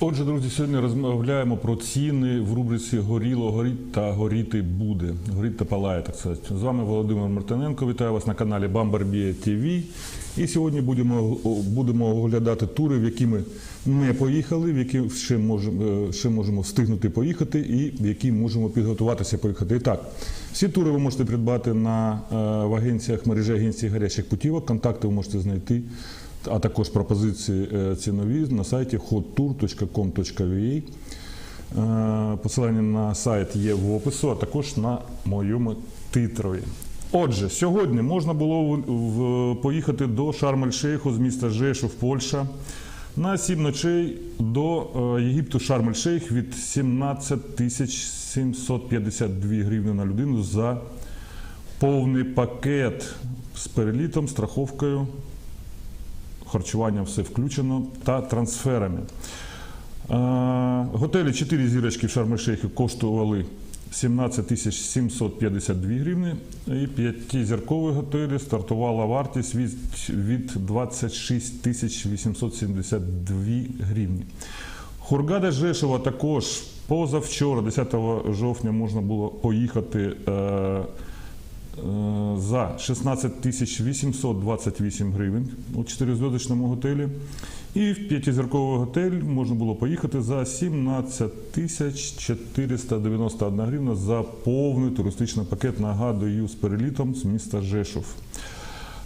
Отже, друзі, сьогодні розмовляємо про ціни в рубриці Горіло, горіть та горіти буде. Горіть та палає, так сказати. З вами Володимир Мартиненко. Вітаю вас на каналі Бамбарбія ТВ. І сьогодні будемо, будемо оглядати тури, в які ми не поїхали, в які ще можемо, ще можемо встигнути поїхати, і в які можемо підготуватися поїхати. І так, всі тури ви можете придбати на е, в агенціях мережі агенцій гарячих путівок. Контакти ви можете знайти а також пропозиції е, цінові на сайті hottour.com.ua. Е, Посилання на сайт є в опису, а також на моєму титрові. Отже, сьогодні можна було в- в- поїхати до Шарм-ель-Шейху з міста Жешов, Польща. На 7 ночей до е, Єгипту Шарм-ель-Шейх від 17 тисяч 752 гривні на людину за повний пакет з перелітом, страховкою, харчуванням все включено та трансферами. Е, Готелі 4 зірочки в Шарм-ель-Шейхі коштували 17 тисяч 752 гривні. І п'ятизіркові готелі стартувала вартість від, від 26 тисяч 872 гривні. Хургада Жешова також позавчора, 10 жовтня, можна було поїхати е, за 16 828 гривень у чотириззв'язочному готелі. І в п'ятизірковий готель можна було поїхати за 17 491 гривна за повний туристичний пакет. Нагадую з перелітом з міста Жешов.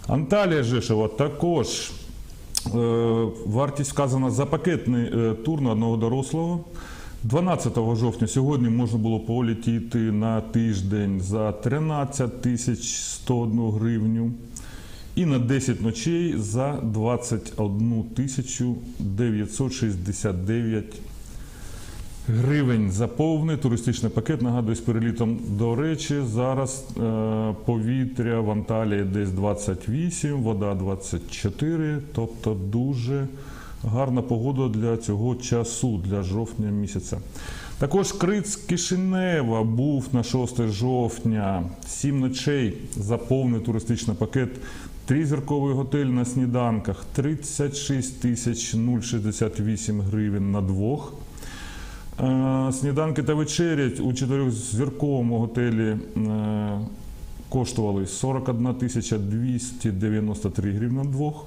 Анталія Жешова також е, вартість вказана за пакетний е, тур на одного дорослого. 12 жовтня сьогодні можна було полетіти на тиждень за 13 тисяч 101 гривню. І на 10 ночей за 21 тисячу 969 гривень за повний туристичний пакет. Нагадую, з перелітом. До речі, зараз е, повітря в Анталії десь 28, вода 24, тобто дуже гарна погода для цього часу, для жовтня місяця. Також Криц Кишинева був на 6 жовтня, 7 ночей за повний туристичний пакет. Тризірковий готель на сніданках 36 тисяч 068 гривень на двох. Е, Сніданки та вечерять у чотирьохзірковому готелі е, коштували 41 тисяча 293 гривні на двох.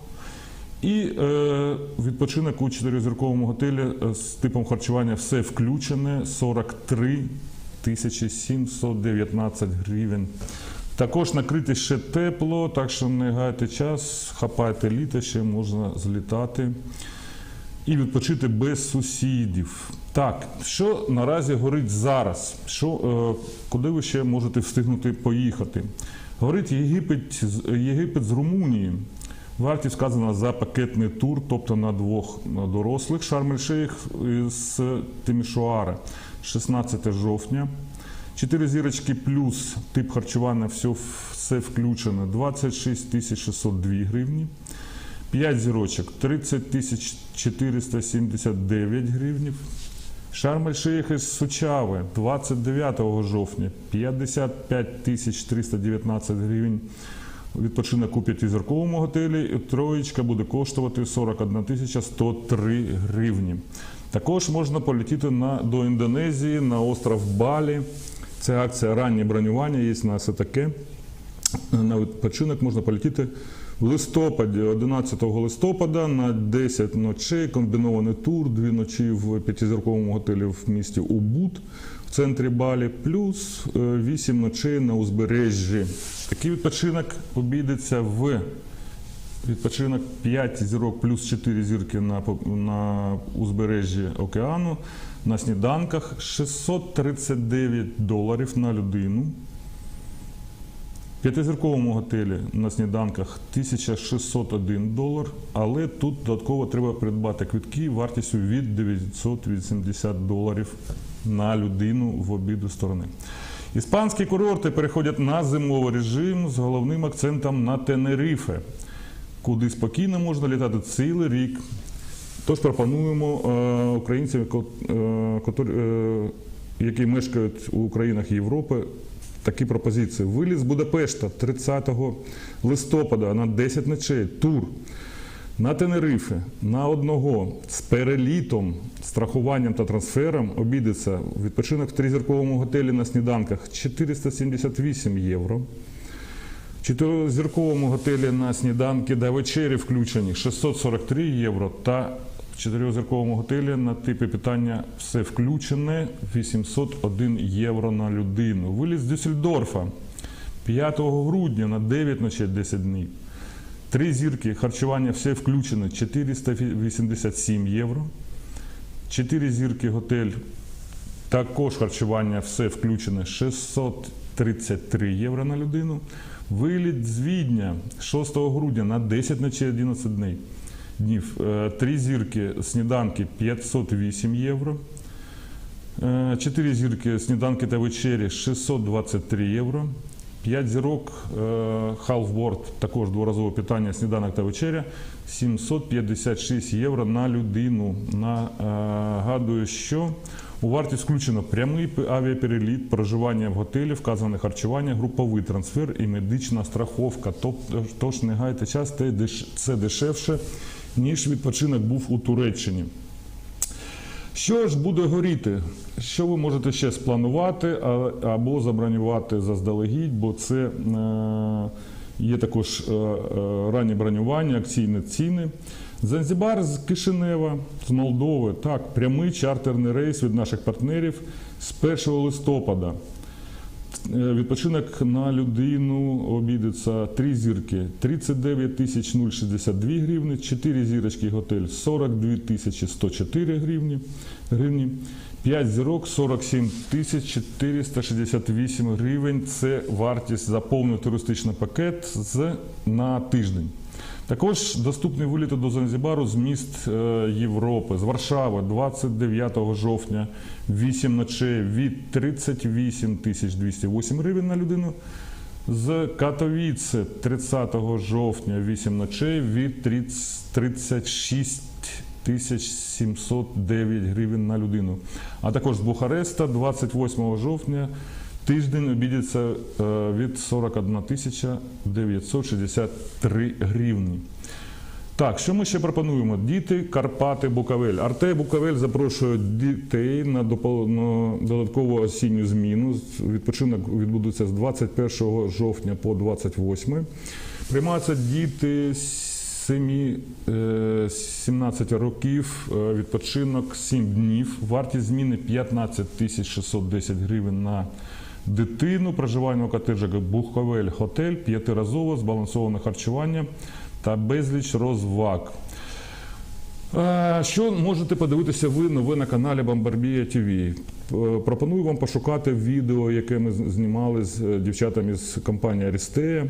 І е, відпочинок у чотиризірковому готелі е, з типом харчування все включене 43 тисячі 719 гривень. Також накрити ще тепло, так що не гайте час, хапайте літо, ще можна злітати і відпочити без сусідів. Так, що наразі горить зараз? Що, е, куди ви ще можете встигнути поїхати? Горить Єгипет, Єгипет з Румунії. Вартість вказана за пакетний тур, тобто на двох дорослих Шарм-ель-Шейх з Тимішоара 16 жовтня. Чотири зірочки плюс тип харчування, все, все включено 26 602 гривні. 5 зірочок 30 479 гривнів. Шарм-ель-Шейх із Сучави 29 жовтня 55 319 гривень. Відпочинок у п'ятизірковому готелі. Троєчка буде коштувати 41 тисяча 103 гривні. Також можна полетіти на, до Індонезії на остров Балі. Це акція раннє бронювання, є на все таке. На відпочинок можна полетіти в листопаді, 11 листопада на 10 ночей, комбінований тур, дві ночі в п'ятизірковому готелі в місті Убуд в центрі Балі, плюс 8 ночей на узбережжі. Такий відпочинок обійдеться в відпочинок 5 зірок плюс 4 зірки на, на узбережжі океану на сніданках 639 доларів на людину. В п'ятизірковому готелі на сніданках 1601 долар, але тут додатково треба придбати квитки вартістю від 980 доларів на людину в обіду сторони. Іспанські курорти переходять на зимовий режим з головним акцентом на Тенерифе, куди спокійно можна літати цілий рік. Тож пропонуємо е, українцям, е, е, які мешкають у країнах Європи, такі пропозиції. Виліз з Будапешта 30 листопада на 10 ночей, тур На Тенерифе на одного з перелітом, страхуванням та трансфером обійдеться відпочинок в тризірковому готелі на сніданках 478 євро. В чотиризірковому готелі на сніданки та вечері включені 643 євро та в чотиризірковому готелі на типи питання все включене 801 євро на людину. Виліз з Дюссельдорфа 5 грудня на 9 ночей 10 днів. Три зірки, харчування все включено 487 євро. Чотири зірки готель, також харчування все включене 633 євро на людину. Виліт з Відня 6 грудня на 10 ночей 11 днів. днів. Е, Три зірки сніданки 508 євро. Е, Чотири зірки сніданки та вечері 623 євро. 5 зірок халфборд, також дворазове питання, сніданок та вечеря 756 євро на людину. Нагадую, що у вартість включено прямий авіапереліт, проживання в готелі, вказане харчування, груповий трансфер і медична страховка. Тобто, тож не гайте час, це дешевше, ніж відпочинок був у Туреччині. Що ж буде горіти? Що ви можете ще спланувати або забронювати заздалегідь, бо це е, є також е, е, раннє бронювання, акційні ціни. Занзібар з Кишинева, з Молдови, так, прямий чартерний рейс від наших партнерів з 1 листопада. Е, Відпочинок на людину обійдеться три зірки 39 тисяч 062 гривні, 4 зірочки готель 42 тисячі 104 гривні, гривні 5 зірок 47 тисяч 468 гривень. Це вартість за туристичний пакет з, на тиждень. Також доступні виліти до Занзібару з міст е, Європи, з Варшави 29 жовтня, 8 ночей від 38 тисяч 208 гривень на людину. З Катовіце 30 жовтня, 8 ночей від 30 36 тисяч 709 гривень на людину. А також з Бухареста 28 жовтня Тиждень обійдеться е, від 41 тисяча 963 гривні. Так, що ми ще пропонуємо? Діти, Карпати, Буковель. Артей Буковель запрошує дітей на додаткову осінню зміну. Відпочинок відбудеться з 21 жовтня по 28. Приймаються діти з 7, е, 17 років, е, відпочинок 7 днів. Вартість зміни 15 тисяч 610 гривень на дитину. Проживання у котеджах Буховель Хотель, п'ятиразово збалансоване харчування та безліч розваг. Е, Що можете подивитися ви нове на каналі Бомбарбія ТВ? Пропоную вам пошукати відео, яке ми знімали з е, дівчатами з компанії Арістея.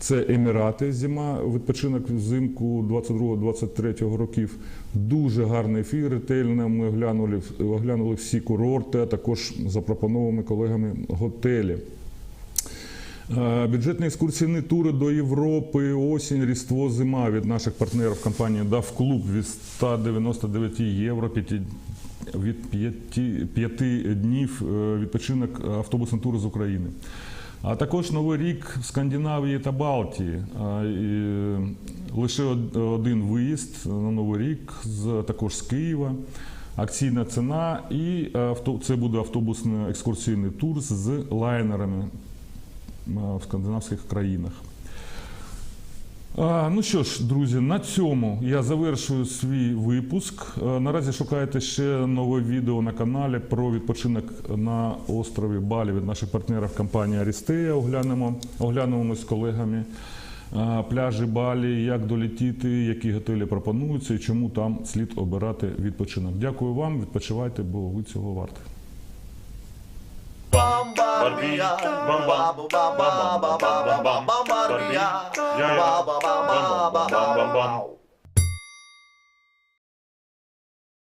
Це Емірати, зима, відпочинок взимку 22-23 років. Дуже гарний ефір, ретельно. Ми оглянули, оглянули всі курорти, а також запропонованими колегами готелі. Бюджетні екскурсійні тури до Європи, осінь, Різдво, зима від наших партнерів компанії DAF Клуб від 199 євро від 5, 5 днів е, відпочинок автобусний тур з України. А також Новий рік в Скандинавії та Балтії. Лише один виїзд на Новий рік, з, також з Києва. Акційна ціна, і авто, це буде автобусний екскурсійний тур з лайнерами в скандинавських країнах. Ну що ж, друзі, на цьому я завершую свій випуск. Наразі шукайте ще нове відео на каналі про відпочинок на острові Балі від наших партнерів компанії Арістея. Оглянемо, оглянемо ми з колегами пляжі Балі, як долетіти, які готелі пропонуються і чому там слід обирати відпочинок. Дякую вам, відпочивайте, бо ви цього варті. Barbie, bam bam, bam bam bam bam bam bam, yeah, bam bam bam bam bam bam.